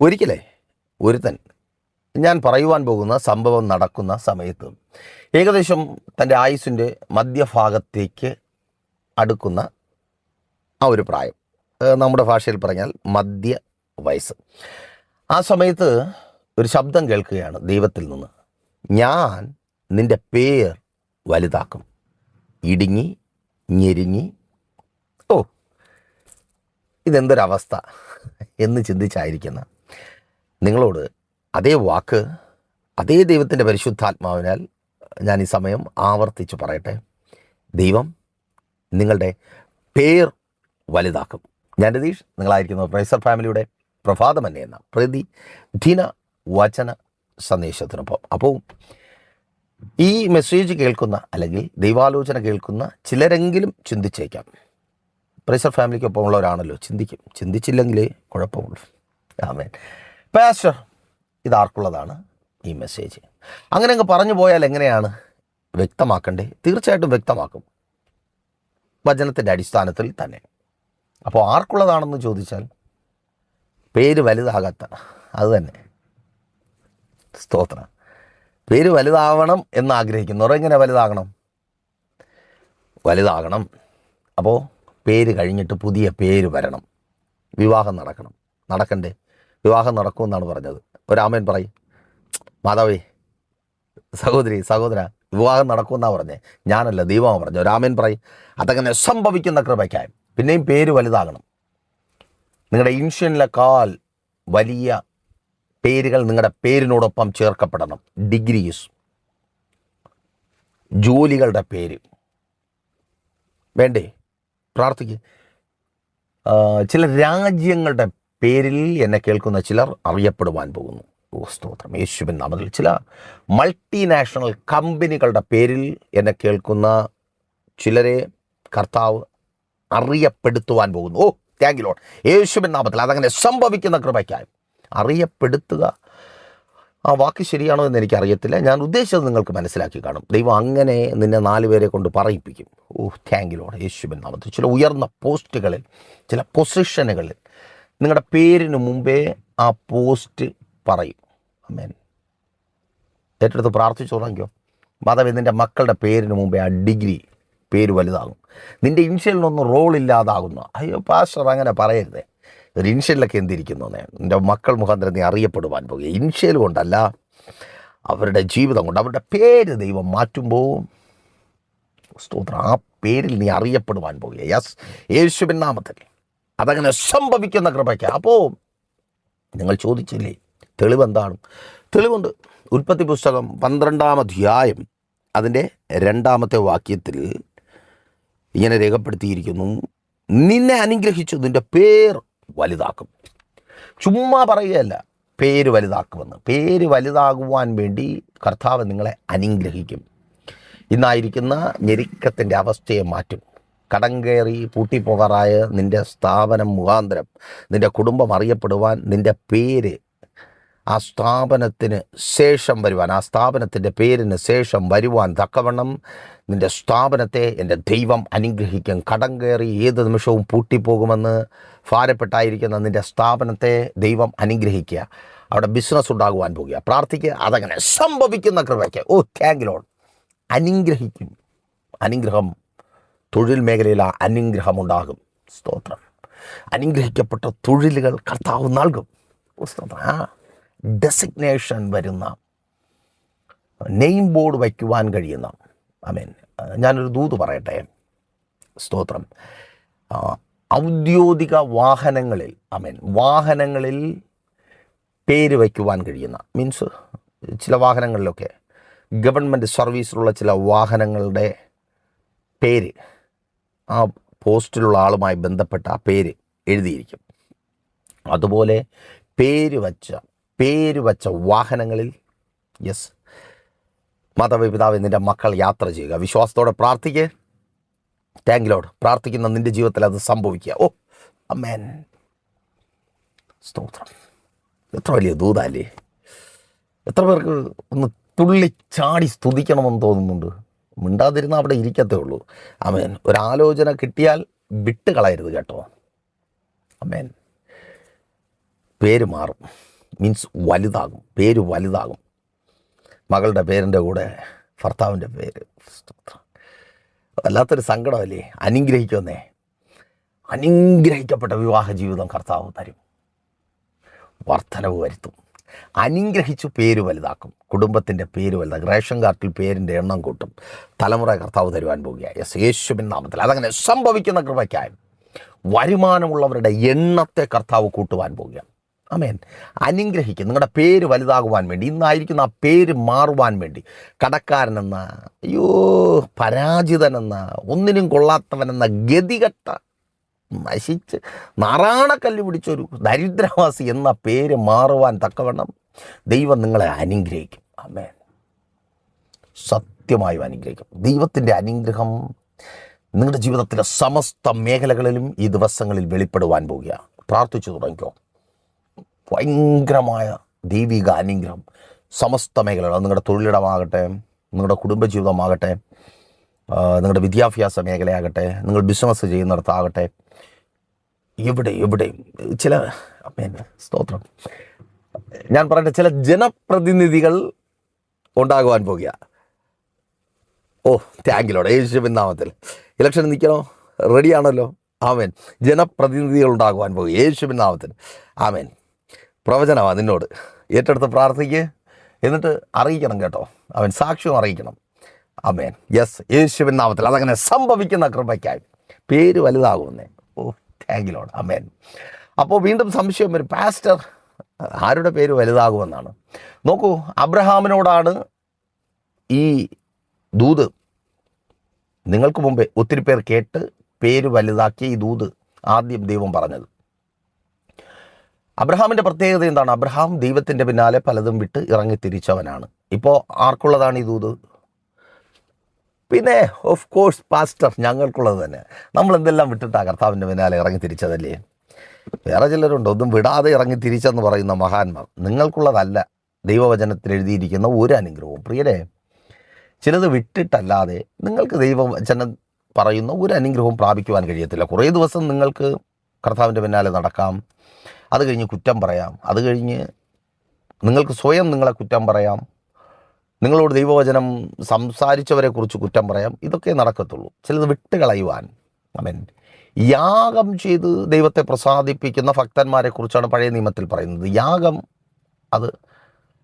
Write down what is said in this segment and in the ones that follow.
ഒരിക്കലേ ഒരുത്തൻ ഞാൻ പറയുവാൻ പോകുന്ന സംഭവം നടക്കുന്ന സമയത്ത് ഏകദേശം തന്റെ ആയുസിന്റെ മധ്യഭാഗത്തേക്ക് അടുക്കുന്ന ആ ഒരു പ്രായം നമ്മുടെ ഭാഷയിൽ പറഞ്ഞാൽ മധ്യ വയസ്സ്. ആ സമയത്ത് ഒരു ശബ്ദം കേൾക്കുകയാണ് ദൈവത്തിൽ നിന്ന്. ഞാൻ നിന്റെ പേർ വലുതാക്കും. ഇടുങ്ങി ഞെരുങ്ങി. ഓ ഇതെന്തൊരവസ്ഥ എന്ന് ചിന്തിച്ചായിരിക്കുന്ന നിങ്ങളോട് അതേ വാക്ക് അതേ ദൈവത്തിന്റെ പരിശുദ്ധാത്മാവിനാൽ ഞാൻ ഈ സമയം ആവർത്തിച്ച് പറയട്ടെ. ദൈവം നിങ്ങളുടെ പേർ വലുതാക്കും. ഞാൻ രതീഷ് നിങ്ങളായിരിക്കുന്നത് പ്രൈസർ ഫാമിലിയുടെ പ്രഭാതമന്നെ എന്ന പ്രതി ദിന വചന സന്ദേശത്തിനൊപ്പം. അപ്പോൾ ഈ മെസ്സേജ് കേൾക്കുന്ന അല്ലെങ്കിൽ ദൈവാലോചന കേൾക്കുന്ന ചിലരെങ്കിലും ചിന്തിച്ചേക്കാം. പ്രൈസർ ഫാമിലിക്കൊപ്പം ഉള്ളവരാണല്ലോ ചിന്തിക്കും. ചിന്തിച്ചില്ലെങ്കിൽ കുഴപ്പമുള്ളൂ. ആമേൻ. പാസ്റ്റർ ഇതാർക്കുള്ളതാണ് ഈ മെസ്സേജ് അങ്ങനെ അങ്ങ് പറഞ്ഞു പോയാൽ എങ്ങനെയാണ്? വ്യക്തമാക്കണ്ടേ? തീർച്ചയായിട്ടും വ്യക്തമാക്കും. വചനത്തിന്റെ അടിസ്ഥാനത്തിൽ തന്നെ. അപ്പോൾ ആർക്കുള്ളതാണെന്ന് ചോദിച്ചാൽ പേര് വലുതാകാത്ത അത് തന്നെ. സ്തോത്ര. പേര് വലുതാവണം എന്നാഗ്രഹിക്കുന്നവർ എങ്ങനെ വലുതാകണം? വലുതാകണം. അപ്പോൾ പേര് കഴിഞ്ഞിട്ട് പുതിയ പേര് വരണം. വിവാഹം നടക്കണം. നടക്കണ്ടേ? വിവാഹം നടക്കുമെന്നാണ് പറഞ്ഞത്. ഒരാമൻ പറയും. മാതാവേ സഹോദരി സഹോദര വിവാഹം നടക്കുമെന്നാണ് പറഞ്ഞേ. ഞാനല്ല ദൈവമാണ് പറഞ്ഞു ഒരാമൻ പറയും. അതങ്ങനെ സംഭവിക്കുന്ന കൃപയ്ക്കായി. പിന്നെയും പേര് വലുതാകണം. നിങ്ങളുടെ ഇൻഷ്യനിലെക്കാൾ വലിയ പേരുകൾ നിങ്ങളുടെ പേരിനോടൊപ്പം ചേർക്കപ്പെടണം. ഡിഗ്രീസ്. ജോലികളുടെ പേര്. വേണ്ടേ? പ്രാർത്ഥിക്കുക ചില രാജ്യങ്ങളുടെ പേരിൽ എന്നെ കേൾക്കുന്ന ചിലർ അറിയപ്പെടുവാൻ പോകുന്നു. ഓ സ്തോത്രം. യേശുവിൻ നാമത്തിൽ ചില മൾട്ടിനാഷണൽ കമ്പനികളുടെ പേരിൽ എന്നെ കേൾക്കുന്ന ചിലരെ കർത്താവ് അറിയപ്പെടുത്തുവാൻ പോകുന്നു. ഓ താങ്ക് ലോഡ് യേശുവിൻ നാമത്തിൽ അതങ്ങനെ സംഭവിക്കുന്ന കൃപയ്ക്കായി. അറിയപ്പെടുത്തുക. ആ വാക്ക് ശരിയാണോ എന്ന് എനിക്കറിയത്തില്ല ഞാൻ ഉദ്ദേശിച്ചത് നിങ്ങൾക്ക് മനസ്സിലാക്കി കാണും. ദൈവം അങ്ങനെ നിന്നെ നാല് പേരെ കൊണ്ട് പറയിപ്പിക്കും. ഓ താങ്ക് ലോഡ് യേശുവിൻ നാമത്തിൽ ചില ഉയർന്ന പോസ്റ്റുകളിൽ ചില പൊസിഷനുകളിൽ നിങ്ങളുടെ പേരിന് മുമ്പേ ആ പോസ്റ്റ് പറയും. അമ്മേൻ ഏറ്റെടുത്ത് പ്രാർത്ഥിച്ചു തുടങ്ങിയോ മാതാവ് നിന്റെ മക്കളുടെ പേരിന് മുമ്പേ ആ ഡിഗ്രി പേര് വലുതാകും. നിന്റെ ഇൻഷ്യലിനൊന്നും റോൾ ഇല്ലാതാകുന്നു. അയ്യോ പാസ്റ്റർ അങ്ങനെ പറയരുതേ. ഒരു ഇൻഷ്യലിലൊക്കെ എന്തിരിക്കുന്നു നിന്റെ മക്കൾ മുഖാന്തരം നീ അറിയപ്പെടുവാൻ പോകുക. ഇൻഷ്യൽ കൊണ്ടല്ല അവരുടെ ജീവിതം കൊണ്ട് അവരുടെ പേര് ദൈവം മാറ്റുമ്പോൾ. സ്തോത്രം. ആ പേരിൽ നീ അറിയപ്പെടുവാൻ പോകുക. യെസ് യേശുവിൻ നാമത്തിൽ. അതങ്ങനെ സംഭവിക്കുന്ന കൃപയ്ക്ക്. അപ്പോൾ നിങ്ങൾ ചോദിച്ചില്ലേ തെളിവെന്താണ്? തെളിവുണ്ട്. ഉൽപ്പത്തി പുസ്തകം പന്ത്രണ്ടാം അധ്യായം അതിന്റെ രണ്ടാമത്തെ വാക്യത്തിൽ ഇങ്ങനെ രേഖപ്പെടുത്തിയിരിക്കുന്നു. നിന്നെ അനുഗ്രഹിച്ചു നിന്റെ പേർ വലുതാക്കും. ചുമ്മാ പറയുകയല്ല പേര് വലുതാക്കുമെന്ന്. പേര് വലുതാകുവാൻ വേണ്ടി കർത്താവ് നിങ്ങളെ അനുഗ്രഹിക്കും. ഇന്നായിരിക്കുന്ന ഞെരുക്കത്തിന്റെ അവസ്ഥയെ മാറ്റും. കടം കയറി പൂട്ടിപ്പോകാറായ നിന്റെ സ്ഥാപനം മുഖാന്തരം നിന്റെ കുടുംബം അറിയപ്പെടുവാൻ നിന്റെ പേര് ആ സ്ഥാപനത്തിന് ശേഷം വരുവാൻ ആ സ്ഥാപനത്തിന്റെ പേരിന് ശേഷം വരുവാൻ തക്കവണ്ണം നിന്റെ സ്ഥാപനത്തെ എന്റെ ദൈവം അനുഗ്രഹിക്കും. കടം കയറി ഏത് നിമിഷവും പൂട്ടിപ്പോകുമെന്ന് ഭാരപ്പെട്ടായിരിക്കുന്ന നിന്റെ സ്ഥാപനത്തെ ദൈവം അനുഗ്രഹിക്കുക. അവിടെ ബിസിനസ് ഉണ്ടാകുവാൻ പോകുക. പ്രാർത്ഥിക്കുക. അതങ്ങനെ സംഭവിക്കുന്ന കൃപയ്ക്ക്. ഓ താങ്ക് ലോഡ് അനുഗ്രഹിക്കും. അനുഗ്രഹം തൊഴിൽ മേഖലയിൽ ആ അനുഗ്രഹമുണ്ടാകും. സ്തോത്രം. അനുഗ്രഹിക്കപ്പെട്ട തൊഴിലുകൾ കർത്താവ് നൽകും. സ്തോത്രം. ആ ഡെസിഗ്നേഷൻ വരുന്ന നെയിം ബോർഡ് വയ്ക്കുവാൻ കഴിയുന്ന അമേൻ ഞാനൊരു ദൂത് പറയട്ടെ. സ്തോത്രം. ഔദ്യോഗിക വാഹനങ്ങളിൽ അമേൻ വാഹനങ്ങളിൽ പേര് വയ്ക്കുവാൻ കഴിയുന്ന മീൻസ് ചില വാഹനങ്ങളിലൊക്കെ ഗവൺമെന്റ് സർവീസിലുള്ള ചില വാഹനങ്ങളുടെ പേര് ആ പോസ്റ്റിലുള്ള ആളുമായി ബന്ധപ്പെട്ട ആ പേര് എഴുതിയിരിക്കും. അതുപോലെ പേര് വച്ച പേര് വച്ച വാഹനങ്ങളിൽ യെസ് മാതാപിതാവ് നിന്റെ മക്കൾ യാത്ര ചെയ്യുക. വിശ്വാസത്തോടെ പ്രാർത്ഥിക്കുക താങ്ക് ലോഡ് പ്രാർത്ഥിക്കുന്ന നിന്റെ ജീവിതത്തിൽ അത് സംഭവിക്കുക. ഓ അമ്മേൻ സ്തോത്രം. എത്ര വലിയ ദൂതല്ലേ? എത്ര പേർക്ക് ഒന്ന് തുള്ളി ചാടി സ്തുതിക്കണമെന്ന് തോന്നുന്നുണ്ട്. മിണ്ടാതിരുന്ന അവിടെ ഇരിക്കത്തേ ഉള്ളൂ. അമേൻ ഒരാലോചന കിട്ടിയാൽ വിട്ട് കളയരുത് കേട്ടോ. അമേൻ പേര് മാറും. മീൻസ് വലുതാകും. പേര് വലുതാകും. മകളുടെ പേരിന്റെ കൂടെ ഭർത്താവിന്റെ പേര്. വല്ലാത്തൊരു സങ്കടമല്ലേ? അനുഗ്രഹിക്കുന്നേ അനുഗ്രഹിക്കപ്പെട്ട വിവാഹ ജീവിതം കർത്താവ് തരും. വർധനവ് വരുത്തും. അനുഗ്രഹിച്ചു പേര് വലുതാക്കും. കുടുംബത്തിന്റെ പേര് വലുതാക്കും. റേഷൻ കാർഡിൽ പേരിന്റെ എണ്ണം കൂട്ടും. തലമുറ കർത്താവ് തരുവാൻ പോവുകയാണ് യെസ് യേശുവിൻ നാമത്തിൽ. അതങ്ങനെ സംഭവിക്കുന്ന കൃപയ്ക്കായി വരുമാനമുള്ളവരുടെ എണ്ണത്തെ കർത്താവ് കൂട്ടുവാൻ പോവുകയാണ് അമേൻ അനുഗ്രഹിക്കും. നിങ്ങളുടെ പേര് വലുതാകുവാൻ വേണ്ടി ഇന്നായിരിക്കുന്ന ആ പേര് മാറുവാൻ വേണ്ടി കടക്കാരനെന്ന അയ്യോ പരാജിതനെന്ന ഒന്നിനും കൊള്ളാത്തവനെന്ന ഗതികെട്ട നശിച്ച് നാറാണക്കല്ല് പിടിച്ചൊരു ദരിദ്രവാസി എന്ന പേര് മാറുവാൻ തക്കവണ്ണം ദൈവം നിങ്ങളെ അനുഗ്രഹിക്കും. അമേൻ സത്യമായും അനുഗ്രഹിക്കും. ദൈവത്തിന്റെ അനുഗ്രഹം നിങ്ങളുടെ ജീവിതത്തിലെ സമസ്ത മേഖലകളിലും ഈ ദിവസങ്ങളിൽ വെളിപ്പെടുവാൻ പോവുകയാണ്. പ്രാർത്ഥിച്ചു തുടങ്ങിക്കോ. ഭയങ്കരമായ ദൈവിക അനുഗ്രഹം സമസ്ത മേഖലകൾ നിങ്ങളുടെ തൊഴിലിടമാകട്ടെ നിങ്ങളുടെ കുടുംബജീവിതമാകട്ടെ നിങ്ങളുടെ വിദ്യാഭ്യാസ മേഖലയാകട്ടെ നിങ്ങൾ ബിസിനസ് ചെയ്യുന്നിടത്താകട്ടെ എവിടെ ഇവിടെയും ചില അമ്മേന്റെ സ്തോത്രം. ഞാൻ പറഞ്ഞ ചില ജനപ്രതിനിധികൾ ഉണ്ടാകുവാൻ പോകുക. ഓ താങ്കിലോടെ യേശുവിൻ നാമത്തിൽ ഇലക്ഷൻ നിൽക്കണോ? റെഡിയാണല്ലോ ആമേൻ. ജനപ്രതിനിധികൾ ഉണ്ടാകുവാൻ പോകുക. യേശുവിൻ നാമത്തിൽ ആമേൻ. പ്രവചനമാ നിന്നോട്. ഏറ്റെടുത്ത് പ്രാർത്ഥിക്ക്. എന്നിട്ട് അറിയിക്കണം കേട്ടോ. അവൻ സാക്ഷ്യം അറിയിക്കണം. ആമേൻ. യെസ് യേശുവിൻ നാമത്തിൽ അതങ്ങനെ സംഭവിക്കുന്ന കൃപയ്ക്കായി. പേര് വലുതാകുന്നേ. ഓ താങ്കിലോട് അമേൻ അപ്പോൾ വീണ്ടും സംശയം ഒരു പാസ്റ്റർ ആരുടെ പേര് വലുതാകുമെന്നാണ്? നോക്കൂ അബ്രഹാമിനോടാണ് ഈ ദൂത് നിങ്ങൾക്ക് മുമ്പേ ഒത്തിരി പേർ കേട്ട് പേര് വലുതാക്കിയ ഈ ദൂത് ആദ്യം ദൈവം പറഞ്ഞത്. അബ്രഹാമിന്റെ പ്രത്യേകത എന്താണ്? അബ്രഹാം ദൈവത്തിന്റെ പിന്നാലെ പലതും വിട്ട് ഇറങ്ങി തിരിച്ചവനാണ് ഇപ്പോൾ ആർക്കുള്ളതാണ് ഈ ദൂത്? പിന്നെ ഓഫ് കോഴ്സ് പാസ്റ്റർ ഞങ്ങൾക്കുള്ളത് തന്നെ. നമ്മൾ എന്തെല്ലാം വിട്ടിട്ടാ കർത്താവിന്റെ പിന്നാലെ ഇറങ്ങി തിരിച്ചതല്ലേ? വേറെ ചിലരുണ്ട് ഒന്നും വിടാതെ ഇറങ്ങി തിരിച്ചെന്ന് പറയുന്ന മഹാന്മാർ. നിങ്ങൾക്കുള്ളതല്ല ദൈവവചനത്തിൽ എഴുതിയിരിക്കുന്ന ഒരു അനുഗ്രഹവും. പ്രിയരെ ചിലത് വിട്ടിട്ടല്ലാതെ നിങ്ങൾക്ക് ദൈവവചനം പറയുന്ന ഒരു അനുഗ്രഹവും പ്രാപിക്കുവാൻ കഴിയത്തില്ല. കുറേ ദിവസം നിങ്ങൾക്ക് കർത്താവിന്റെ പിന്നാലെ നടക്കാം. അത് കഴിഞ്ഞ് കുറ്റം പറയാം. അത് കഴിഞ്ഞ് നിങ്ങൾക്ക് സ്വയം നിങ്ങളെ കുറ്റം പറയാം. നിങ്ങളോട് ദൈവവചനം സംസാരിച്ചവരെ കുറിച്ച് കുറ്റം പറയാം. ഇതൊക്കെ നടക്കത്തുള്ളൂ. ചിലത് വിട്ടുകളയുവാൻ. അമൻ യാഗം ചെയ്ത് ദൈവത്തെ പ്രസാദിപ്പിക്കുന്ന ഭക്തന്മാരെ കുറിച്ചാണ് പഴയ നിയമത്തിൽ പറയുന്നത്. യാഗം അത്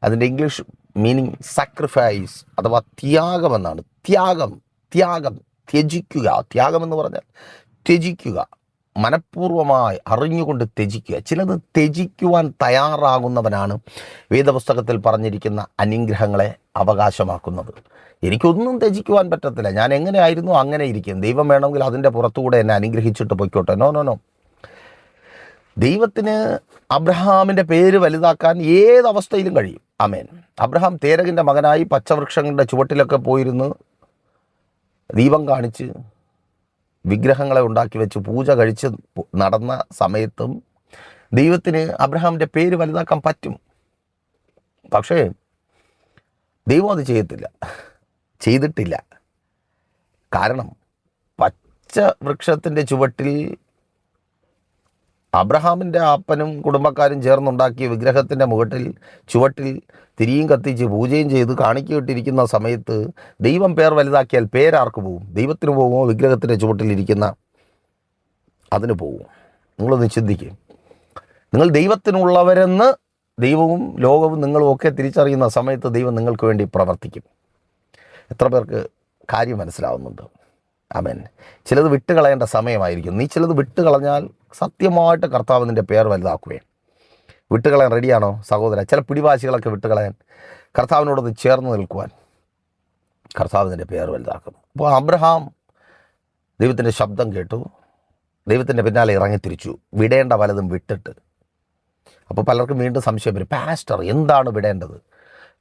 അതിന്റെ ഇംഗ്ലീഷ് മീനിങ് സാക്രിഫൈസ് അഥവാ ത്യാഗം എന്നാണ്. ത്യാഗം ത്യാഗം ത്യജിക്കുക. ത്യാഗം എന്ന് പറഞ്ഞാൽ ത്യജിക്കുക. മനഃപൂർവമായി അറിഞ്ഞുകൊണ്ട് ത്യജിക്കുക. ചിലത് ത്യജിക്കുവാൻ തയ്യാറാകുന്നവനാണ് വേദപുസ്തകത്തിൽ പറഞ്ഞിരിക്കുന്ന അനുഗ്രഹങ്ങളെ അവകാശമാക്കുന്നത്. എനിക്കൊന്നും ത്യജിക്കുവാൻ പറ്റത്തില്ല. ഞാൻ എങ്ങനെയായിരുന്നു അങ്ങനെ ഇരിക്കും. ദൈവം വേണമെങ്കിൽ അതിന്റെ പുറത്തുകൂടെ എന്നെ അനുഗ്രഹിച്ചിട്ട് പൊയ്ക്കോട്ടെ. നോ നോ നോ ദൈവത്തിന് അബ്രഹാമിന്റെ പേര് വലുതാക്കാൻ ഏതവസ്ഥയിലും കഴിയും. അമേൻ അബ്രഹാം തേരകിന്റെ മകനായി പച്ചവൃക്ഷങ്ങളുടെ ചുവട്ടിലൊക്കെ പോയിരുന്ന്. ദീപം കാണിച്ച് വിഗ്രഹങ്ങളെ ഉണ്ടാക്കി വെച്ച് പൂജ കഴിച്ച് നടന്ന സമയത്തും ദൈവത്തിന് അബ്രഹാമിന്റെ പേര് വലുതാക്കാൻ പറ്റും. പക്ഷേ ദൈവം അത് ചെയ്യത്തില്ല. ചെയ്തിട്ടില്ല. കാരണം പച്ച വൃക്ഷത്തിന്റെ ചുവട്ടിൽ അബ്രഹാമിന്റെ അപ്പനും കുടുംബക്കാരും ചേർന്നുണ്ടാക്കിയ വിഗ്രഹത്തിന്റെ മുഖട്ടിൽ ചുവട്ടിൽ തിരിയും കത്തിച്ച് പൂജയും ചെയ്ത് കാണിക്കിട്ടിരിക്കുന്ന സമയത്ത് ദൈവം പേർ വലുതാക്കിയാൽ പേരാർക്ക് പോവും? ദൈവത്തിന് പോകുമോ വിഗ്രഹത്തിന്റെ ചുവട്ടിലിരിക്കുന്ന അതിന് പോവും. നിങ്ങളൊന്ന് ചിന്തിക്കും. നിങ്ങൾ ദൈവത്തിനുള്ളവരെന്ന് ദൈവവും ലോകവും നിങ്ങളും ഒക്കെ തിരിച്ചറിയുന്ന സമയത്ത് ദൈവം നിങ്ങൾക്ക് വേണ്ടി പ്രവർത്തിക്കും. എത്ര പേർക്ക് കാര്യം മനസ്സിലാവുന്നുണ്ട്? അമേൻ ചിലത് വിട്ടുകളയേണ്ട സമയമായിരിക്കും. നീ ചിലത് വിട്ടുകളഞ്ഞാൽ സത്യമായിട്ട് കർത്താവ് നിന്റെ പേർ വലുതാക്കുകയും വിട്ടുകളയാൻ റെഡിയാണോ സഹോദര ചില പിടിവാശികളൊക്കെ വിട്ടുകളയാൻ കർത്താവിനോടൊന്ന് ചേർന്ന് നിൽക്കുവാൻ കർത്താവ് നിന്റെ പേർ വലുതാക്കും അപ്പോൾ അബ്രഹാം ദൈവത്തിന്റെ ശബ്ദം കേട്ടു. ദൈവത്തിന്റെ പിന്നാലെ ഇറങ്ങി തിരിച്ചു വിടേണ്ട പലതും വിട്ടിട്ട്. അപ്പോൾ പലർക്കും വീണ്ടും സംശയം വരും പാസ്റ്റർ എന്താണ് വിടേണ്ടത്?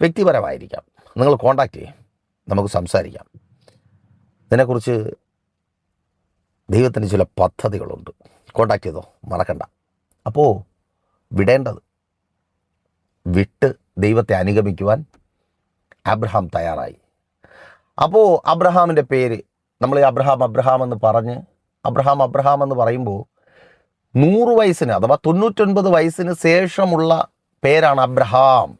വ്യക്തിപരമായിരിക്കാം. നിങ്ങൾ കോണ്ടാക്ട് ചെയ്യും നമുക്ക് സംസാരിക്കാം. ഇതിനെക്കുറിച്ച് ദൈവത്തിന് ചില പദ്ധതികളുണ്ട്. കോണ്ടാക്ട് ചെയ്തോ? മറക്കണ്ട. അപ്പോൾ വിടേണ്ടത്. വിട്ട് ദൈവത്തെ അനുഗമിക്കുവാൻ അബ്രഹാം തയ്യാറായി. അപ്പോൾ അബ്രഹാമിന്റെ പേര് നമ്മൾ അബ്രഹാം അബ്രഹാം എന്ന് പറഞ്ഞ് അബ്രഹാം അബ്രഹാം എന്ന് പറയുമ്പോൾ നൂറ് വയസ്സിന് അഥവാ തൊണ്ണൂറ്റൊൻപത് വയസ്സിന് ശേഷമുള്ള പേരാണ് അബ്രഹാം.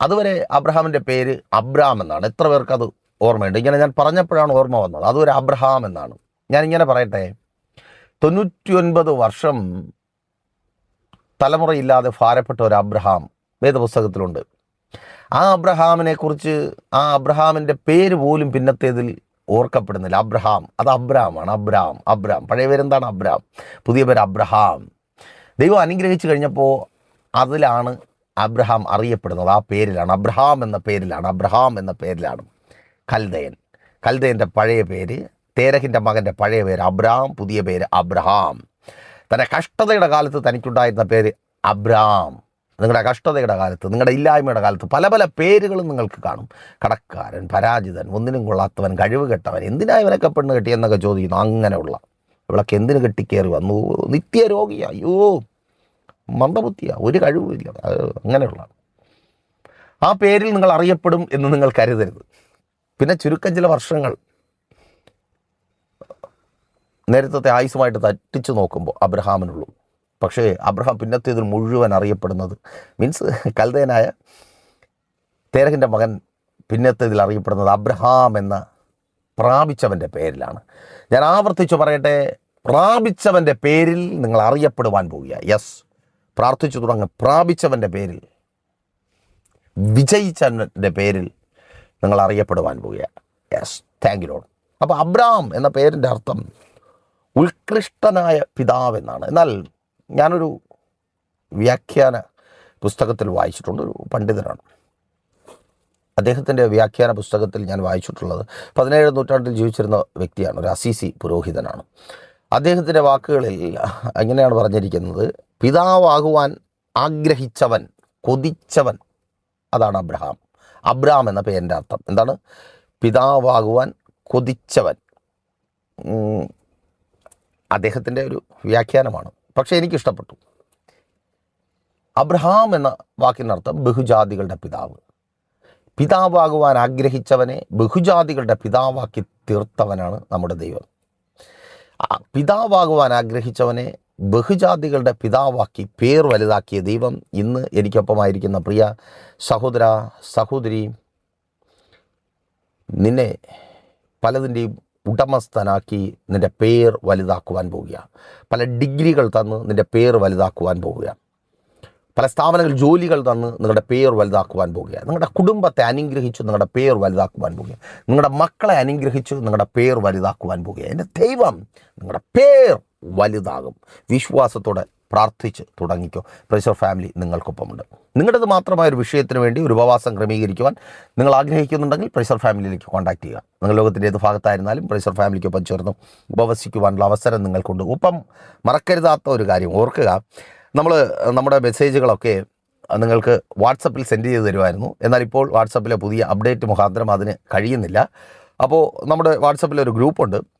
അതുവരെ അബ്രഹാമിന്റെ പേര് അബ്രാം എന്നാണ്. എത്ര പേർക്ക് അത് ഓർമ്മയുണ്ട്? ഇങ്ങനെ ഞാൻ പറഞ്ഞപ്പോഴാണ് ഓർമ്മ വന്നത്. അതുവരെ അബ്രഹാം എന്നാണ്. ഞാൻ ഇങ്ങനെ പറയട്ടെ. തൊണ്ണൂറ്റിയൊൻപത് വർഷം തലമുറയില്ലാതെ ഭാരപ്പെട്ട ഒരു അബ്രഹാം വേദപുസ്തകത്തിലുണ്ട്. ആ അബ്രഹാമിനെക്കുറിച്ച് ആ അബ്രഹാമിന്റെ പേര് പോലും പിന്നത്തേതിൽ ഓർക്കപ്പെടുന്നില്ല. അബ്രഹാം. അത് അബ്രാമാണ്. അബ്രാം. അബ്രാം. പഴയ പേരെന്താണ്? അബ്രാം. പുതിയ പേര് അബ്രഹാം. ദൈവം അനുഗ്രഹിച്ചു കഴിഞ്ഞപ്പോൾ അതിലാണ് അബ്രഹാം അറിയപ്പെടുന്നത്. ആ പേരിലാണ്. അബ്രഹാം എന്ന പേരിലാണ്. അബ്രഹാം എന്ന പേരിലാണ് കൽദയൻ. കൽദയന്റെ പഴയ പേര് തേരഹിന്റെ മകന്റെ പഴയ പേര് അബ്രഹാം പുതിയ പേര് അബ്രഹാം. തന്റെ കഷ്ടതയുടെ കാലത്ത് തനിക്കുണ്ടായിരുന്ന പേര് അബ്രാം. നിങ്ങളുടെ കഷ്ടതയുടെ കാലത്ത് നിങ്ങളുടെ ഇല്ലായ്മയുടെ കാലത്ത് പല പല പേരുകളും നിങ്ങൾക്ക് കാണും. കടക്കാരൻ പരാജിതൻ ഒന്നിനും കൊള്ളാത്തവൻ കഴിവ് കെട്ടവൻ എന്തിനാ ഇവനൊക്കെ പെണ്ണ് കെട്ടിയെന്നൊക്കെ ചോദിക്കുന്നു. അങ്ങനെയുള്ള ഇവളൊക്കെ എന്തിനു കെട്ടിക്കേറി വന്നു? നിത്യരോഗിയ അയ്യോ മന്ദബുദ്ധിയാ. ഒരു കഴിവുമില്ല അങ്ങനെയുള്ള ആ പേരിൽ നിങ്ങൾ അറിയപ്പെടും എന്ന് നിങ്ങൾ കരുതരുത്. പിന്നെ ചുരുക്കം ചില വർഷങ്ങൾ നേരത്തെ ആയുസുമായിട്ട് തട്ടിച്ചു നോക്കുമ്പോൾ അബ്രഹാമിനുള്ളൂ. പക്ഷേ അബ്രഹാം പിന്നത്തേതിൽ മുഴുവൻ അറിയപ്പെടുന്നത്. മീൻസ് കൽതേനായ തേരഹിന്റെ മകൻ പിന്നത്തേതിൽ അറിയപ്പെടുന്നത് അബ്രഹാം എന്ന പ്രാപിച്ചവന്റെ പേരിലാണ്. ഞാൻ ആവർത്തിച്ചു പറയട്ടെ പ്രാപിച്ചവന്റെ പേരിൽ നിങ്ങൾ അറിയപ്പെടുവാൻ പോവുക യെസ് പ്രാർത്ഥിച്ചു തുടങ്ങി. പ്രാപിച്ചവന്റെ പേരിൽ വിജയിച്ചവന്റെ പേരിൽ നിങ്ങൾ അറിയപ്പെടുവാൻ പോവുക യെസ് താങ്ക് യു ലോഡ് അപ്പോൾ അബ്രാം എന്ന പേരിന്റെ അർത്ഥം ഉത്കൃഷ്ടനായ പിതാവ് എന്നാണ്. എന്നാൽ ഞാനൊരു വ്യാഖ്യാന പുസ്തകത്തിൽ വായിച്ചിട്ടുണ്ട് ഒരു പണ്ഡിതനാണ്. അദ്ദേഹത്തിന്റെ വ്യാഖ്യാന പുസ്തകത്തിൽ ഞാൻ വായിച്ചിട്ടുള്ളത് പതിനേഴ് നൂറ്റാണ്ടിൽ ജീവിച്ചിരുന്ന വ്യക്തിയാണ് ഒരു അസീസി പുരോഹിതനാണ്. അദ്ദേഹത്തിന്റെ വാക്കുകളിൽ എങ്ങനെയാണ് പറഞ്ഞിരിക്കുന്നത് പിതാവാകുവാൻ ആഗ്രഹിച്ചവൻ കൊതിച്ചവൻ അതാണ് അബ്രഹാം. അബ്രഹാം എന്ന പേരിന്റെ അർത്ഥം. എന്താണ്? പിതാവാകുവാൻ കൊതിച്ചവൻ. അദ്ദേഹത്തിന്റെ ഒരു വ്യാഖ്യാനമാണ്. പക്ഷേ എനിക്കിഷ്ടപ്പെട്ടു. അബ്രഹാം എന്ന വാക്കിനർത്ഥം ബഹുജാതികളുടെ പിതാവ്. പിതാവാകുവാൻ ആഗ്രഹിച്ചവനെ ബഹുജാതികളുടെ പിതാവാക്കി തീർത്തവനാണ് നമ്മുടെ ദൈവം. പിതാവാകുവാൻ ആഗ്രഹിച്ചവനെ ബഹുജാതികളുടെ പിതാവാക്കി പേർ വലുതാക്കിയ ദൈവം ഇന്ന് എനിക്കൊപ്പമായിരിക്കുന്ന പ്രിയ സഹോദര സഹോദരി നിന്നെ പലതിന്റെയും ഉടമസ്ഥനാക്കി നിന്റെ പേർ വലുതാക്കുവാൻ പോവുകയാണ്. പല ഡിഗ്രികൾ തന്ന് നിന്റെ പേർ വലുതാക്കുവാൻ പോവുകയാണ്. പല സ്ഥാപനങ്ങൾ ജോലികൾ തന്ന് നിങ്ങളുടെ പേർ വലുതാക്കുവാൻ പോവുകയാണ്. നിങ്ങളുടെ കുടുംബത്തെ അനുഗ്രഹിച്ച് നിങ്ങളുടെ പേർ വലുതാക്കുവാൻ പോവുകയാണ്. നിങ്ങളുടെ മക്കളെ അനുഗ്രഹിച്ച് നിങ്ങളുടെ പേർ വലുതാക്കുവാൻ പോവുകയാണ്. എന്റെ ദൈവം നിങ്ങളുടെ പേർ വലുതാകും. വിശ്വാസത്തോടെ പ്രാർത്ഥിച്ച് തുടങ്ങിക്കോ. പ്രഷർ ഫാമിലി നിങ്ങൾക്കൊപ്പമുണ്ട്. നിങ്ങളുടേത് മാത്രമായ ഒരു വിഷയത്തിന് വേണ്ടി ഒരു ഉപവാസം ക്രമീകരിക്കുവാൻ നിങ്ങൾ ആഗ്രഹിക്കുന്നുണ്ടെങ്കിൽ പ്രഷർ ഫാമിലിയിലേക്ക് കോൺടാക്ട് ചെയ്യുക. നിങ്ങൾ ലോകത്തിന്റെ ഏത് ഭാഗത്തായിരുന്നാലും പ്രഷർ ഫാമിലിക്കൊപ്പം ചേർന്ന് ഉപവസിക്കുവാനുള്ള അവസരം നിങ്ങൾക്കുണ്ട്. ഒപ്പം മറക്കരുതാത്ത ഒരു കാര്യം ഓർക്കുക. നമ്മൾ നമ്മുടെ മെസ്സേജുകളൊക്കെ നിങ്ങൾക്ക് വാട്സപ്പിൽ സെൻഡ് ചെയ്ത് തരുമായിരുന്നു. എന്നാൽ ഇപ്പോൾ വാട്സപ്പിലെ പുതിയ അപ്ഡേറ്റ് മുഖാന്തരം അതിന് കഴിയുന്നില്ല. അപ്പോൾ നമ്മുടെ വാട്സപ്പിലൊരു ഗ്രൂപ്പുണ്ട്.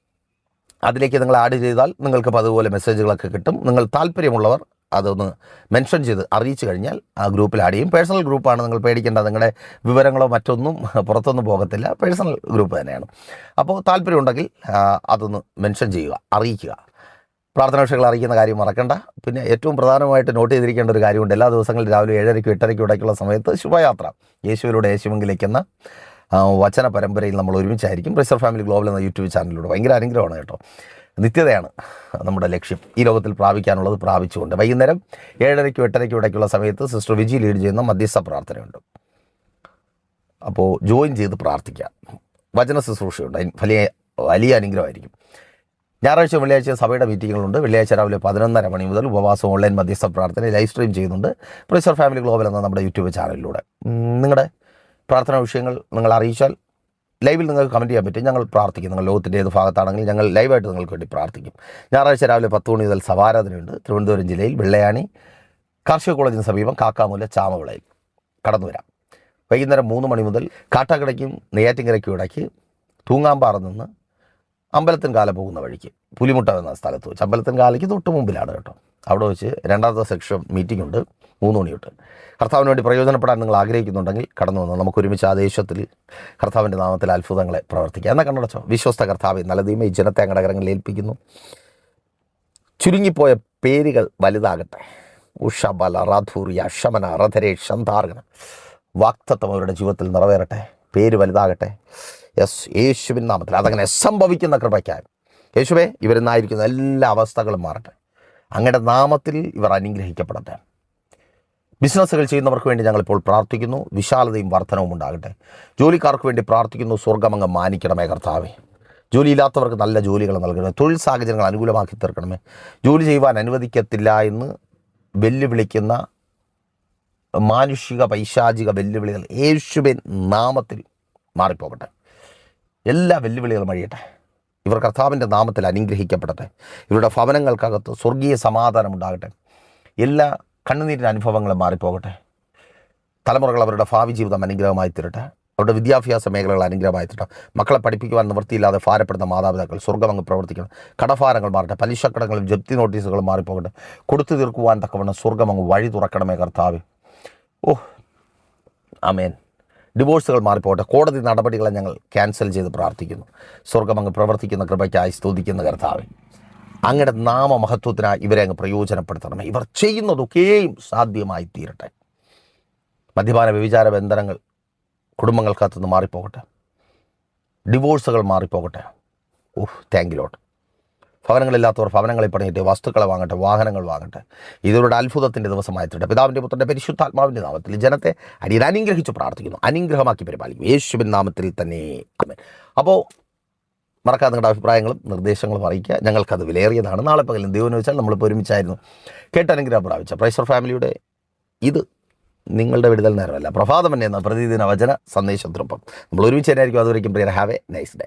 അതിലേക്ക് നിങ്ങൾ ആഡ് ചെയ്താൽ നിങ്ങൾക്ക് അതുപോലെ മെസ്സേജുകളൊക്കെ കിട്ടും. നിങ്ങൾ താല്പര്യമുള്ളവർ അതൊന്ന് മെൻഷൻ ചെയ്ത് അറിയിച്ചു കഴിഞ്ഞാൽ ആ ഗ്രൂപ്പിൽ ആഡ് ചെയ്യും. പേഴ്സണൽ ഗ്രൂപ്പാണ് നിങ്ങൾ പേടിക്കേണ്ട. നിങ്ങളുടെ വിവരങ്ങളോ മറ്റൊന്നും പുറത്തൊന്നും പോകത്തില്ല. പേഴ്സണൽ ഗ്രൂപ്പ് തന്നെയാണ്. അപ്പോൾ താല്പര്യമുണ്ടെങ്കിൽ അതൊന്ന് മെൻഷൻ ചെയ്യുക അറിയിക്കുക. പ്രാർത്ഥന വിഷയങ്ങൾ അറിയിക്കുന്ന കാര്യം മറക്കണ്ട. പിന്നെ ഏറ്റവും പ്രധാനമായിട്ട് നോട്ട് ചെയ്തിരിക്കേണ്ട ഒരു കാര്യമുണ്ട്. എല്ലാ ദിവസങ്ങളും രാവിലെ ഏഴരയ്ക്കും എട്ടരയ്ക്കും ഇടയ്ക്കുള്ള സമയത്ത് ശുഭയാത്ര. യേശുവിലൂടെ യേശുവെങ്കിലേക്കെന്ന വചന പരമ്പരയിൽ നമ്മൾ ഒരുമിച്ചായിരിക്കും റിസർവ് ഫാമിലി ഗ്ലോബൽ എന്ന യൂട്യൂബ് ചാനലിലൂടെ ഭയങ്കര അനുഗ്രഹമാണ് കേട്ടോ. നിത്യതയാണ് നമ്മുടെ ലക്ഷ്യം. ഈ ലോകത്തിൽ പ്രാപിക്കാനുള്ളത് പ്രാപിച്ചുകൊണ്ട്. വൈകുന്നേരം ഏഴരയ്ക്കും എട്ടരയ്ക്കും ഇടയ്ക്കുള്ള സമയത്ത് സിസ്റ്റർ വിജി ലീഡ് ചെയ്യുന്ന മധ്യസ്ഥ പ്രാർത്ഥനയുണ്ട്. അപ്പോൾ ജോയിൻ ചെയ്ത് പ്രാർത്ഥിക്കാം വചന ശുശ്രൂഷയുണ്ട്. വലിയ വലിയ അനുഗ്രഹമായിരിക്കും. ഞായറാഴ്ച വെള്ളിയാഴ്ച സഭയുടെ മീറ്റിങ്ങുകളുണ്ട്. വെള്ളിയാഴ്ച രാവിലെ പതിനൊന്നര മണി മുതൽ ഉപവാസം ഓൺലൈൻ മധ്യസ്ഥ പ്രാർത്ഥന ലൈവ് സ്ട്രീം ചെയ്യുന്നുണ്ട് പ്രൊഫസർ ഫാമിലി ഗ്ലോബൽ എന്ന നമ്മുടെ യൂട്യൂബ് ചാനലിലൂടെ. നിങ്ങളുടെ പ്രാർത്ഥനാ വിഷയങ്ങൾ നിങ്ങൾ അറിയിച്ചാൽ ലൈവിൽ നിങ്ങൾക്ക് കമന്റ് ചെയ്യാൻ പറ്റും. ഞങ്ങൾ പ്രാർത്ഥിക്കും. നിങ്ങൾ ലോകത്തിന്റെ ഏത് ഭാഗത്താണെങ്കിലും ഞങ്ങൾ ലൈവായിട്ട് നിങ്ങൾക്ക് വേണ്ടി പ്രാർത്ഥിക്കും. ഞായറാഴ്ച രാവിലെ പത്ത് മണി മുതൽ സവാരാധനയുണ്ട് തിരുവനന്തപുരം ജില്ലയിൽ വെള്ളയാണി കാർഷിക കോളേജിന് സമീപം കാക്കാമൂല ചാമവിളയിൽ കടന്നു വരാം. വൈകുന്നേരം മൂന്ന് മണി മുതൽ കാട്ടാക്കടയ്ക്കും നെയ്യാറ്റിങ്കരയ്ക്കും ഇടയ്ക്ക് തൂങ്ങാമ്പാറ നിന്ന് അമ്പലത്തിൻ കാല പോകുന്ന വഴിക്ക്. പുലിമുട്ട എന്ന സ്ഥലത്ത് വെച്ച് അമ്പലത്തിൻ കാലയ്ക്ക് തൊട്ട് മുമ്പിലാണ് കേട്ടോ. അവിടെ വെച്ച് രണ്ടാമത്തെ സെക്ഷൻ മീറ്റിംഗ് ഉണ്ട് മൂന്ന് മണി തൊട്ട് കർത്താവിന് വേണ്ടി പ്രയോജനപ്പെടാൻ നിങ്ങൾ ആഗ്രഹിക്കുന്നുണ്ടെങ്കിൽ കടന്നു വന്ന് നമുക്ക് ഒരുമിച്ച് ആ ദേശത്തിൽ കർത്താവിന്റെ നാമത്തിൽ അത്ഭുതങ്ങളെ പ്രവർത്തിക്കുക എന്നാൽ കണ്ടടച്ചോ വിശ്വസ്ത കർത്താവ് നല്ല ദീമ ഈ ജനത്തെ അങ്ങടകരങ്ങളിൽ ഏൽപ്പിക്കുന്നു. ചുരുങ്ങിപ്പോയ പേരുകൾ വലുതാകട്ടെ. ഉഷബല റാധൂറിയ ശമന റധരേ സന്താർഗന വാക്തത്വം അവരുടെ ജീവിതത്തിൽ നിറവേറട്ടെ. പേര് വലുതാകട്ടെ. യെസ് യേശുവിൻ നാമത്തിൽ. അതങ്ങനെ സംഭവിക്കുന്ന കൃപയ്ക്കായി. യേശുവേ ഇവരെന്നായിരിക്കുന്ന എല്ലാ അവസ്ഥകളും മാറട്ടെ. അങ്ങയുടെ നാമത്തിൽ ഇവർ അനുഗ്രഹിക്കപ്പെടട്ടെ. ബിസിനസ്സുകൾ ചെയ്യുന്നവർക്ക് വേണ്ടി ഞങ്ങളിപ്പോൾ പ്രാർത്ഥിക്കുന്നു. വിശാലതയും വർധനവും ഉണ്ടാകട്ടെ. ജോലിക്കാർക്ക് വേണ്ടി പ്രാർത്ഥിക്കുന്നു. സ്വർഗമങ്ങ് മാനിക്കണമേ കർത്താവേ. ജോലിയില്ലാത്തവർക്ക് നല്ല ജോലികൾ നൽകണമേ. തൊഴിൽ സാഹചര്യങ്ങൾ അനുകൂലമാക്കി തീർക്കണമേ. ജോലി ചെയ്യുവാൻ അനുവദിക്കത്തില്ല എന്ന് വെല്ലുവിളിക്കുന്ന മാനുഷിക പൈശാചിക വെല്ലുവിളികൾ യേശുവിൻ നാമത്തിൽ മാറിപ്പോകട്ടെ. എല്ലാ വെല്ലുവിളികളും അഴിയട്ടെ. ഇവർ കർത്താവിന്റെ നാമത്തിൽ അനുഗ്രഹിക്കപ്പെടട്ടെ. ഇവരുടെ ഭവനങ്ങൾക്കകത്ത് സ്വർഗീയ സമാധാനം ഉണ്ടാകട്ടെ. എല്ലാ കണ്ണുനീരിന്റെ അനുഭവങ്ങളും മാറിപ്പോകട്ടെ. തലമുറകൾ അവരുടെ ഭാവി ജീവിതം അനുഗ്രഹമായി തീരട്ടെ. അവരുടെ വിദ്യാഭ്യാസ മേഖലകൾ അനുഗ്രഹമായി തീരട്ടെ. മക്കളെ പഠിപ്പിക്കുവാൻ നിവൃത്തിയില്ലാതെ ഭാരപ്പെടുന്ന മാതാപിതാക്കൾ സ്വർഗമങ്ങ് പ്രവർത്തിക്കണം. കടഭാരങ്ങൾ മാറട്ടെ. പലിശക്കടങ്ങളും ജപ്തി നോട്ടീസുകളും മാറിപ്പോകട്ടെ. കൊടുത്തു തീർക്കുവാൻ തക്കവണ്ണം സ്വർഗമങ്ങ് വഴി തുറക്കണമേ കർത്താവ്. ഓ അമേൻ ഡിവോഴ്സുകൾ മാറിപ്പോട്ടെ കോടതി നടപടികളെ ഞങ്ങൾ ക്യാൻസൽ ചെയ്ത് പ്രാർത്ഥിക്കുന്നു. സ്വർഗം അങ്ങ് പ്രവർത്തിക്കുന്ന കൃപയ്ക്കായി സ്തുതിക്കുന്ന കർത്താവ്. അങ്ങയുടെ നാമമഹത്വത്തിനായി ഇവരെ അങ്ങ് പ്രയോജനപ്പെടുത്തണമേ. ഇവർ ചെയ്യുന്നതൊക്കെയും സാധ്യമായി തീരട്ടെ. മദ്യപാന വ്യഭിചാര ബന്ധനങ്ങൾ കുടുംബങ്ങൾക്കകത്തുനിന്ന് മാറിപ്പോകട്ടെ. ഡിവോഴ്സുകൾ മാറിപ്പോകട്ടെ. ഓഹ് താങ്ക് യു ലോട്ട് ഭവനങ്ങളില്ലാത്തവർ ഭവനങ്ങളിൽ പണിയിട്ട് വസ്തുക്കളെ വാങ്ങട്ടെ വാഹനങ്ങൾ വാങ്ങട്ടെ. ഇതിലൂടെ അത്ഭുതത്തിന്റെ ദിവസമായിട്ടുണ്ട് പിതാവിന്റെ പുത്രന്റെ പരിശുദ്ധാത്മാവിന്റെ നാമത്തിൽ ജനത്തെ അടിയിൽ അനുഗ്രഹിച്ച് പ്രാർത്ഥിക്കുന്നു. അനുഗ്രഹമാക്കി പരിപാലിക്കും. യേശുവിൻ നാമത്തിൽ തന്നെ. അപ്പോൾ മറക്കാതെ നിങ്ങളുടെ അഭിപ്രായങ്ങളും നിർദ്ദേശങ്ങളും അറിയിക്കുക. ഞങ്ങൾക്കത് വിലയേറിയതാണ്. നാളെ പകലും ദൈവം വെച്ചാൽ നമ്മളിപ്പോൾ ഒരുമിച്ചായിരുന്നു. കേട്ട് അനുഗ്രഹം പ്രാപിച്ച പ്രൈസർ ഫാമിലിയുടെ ഇത് നിങ്ങളുടെ വിടുതൽ നേരമല്ല. പ്രഭാതം എന്ന പ്രതിദിന വചന സന്ദേശത്തിനൊപ്പം നമ്മൾ ഒരുമിച്ച് തന്നെയായിരിക്കും. അതുവരേക്കും prayer have a nice day.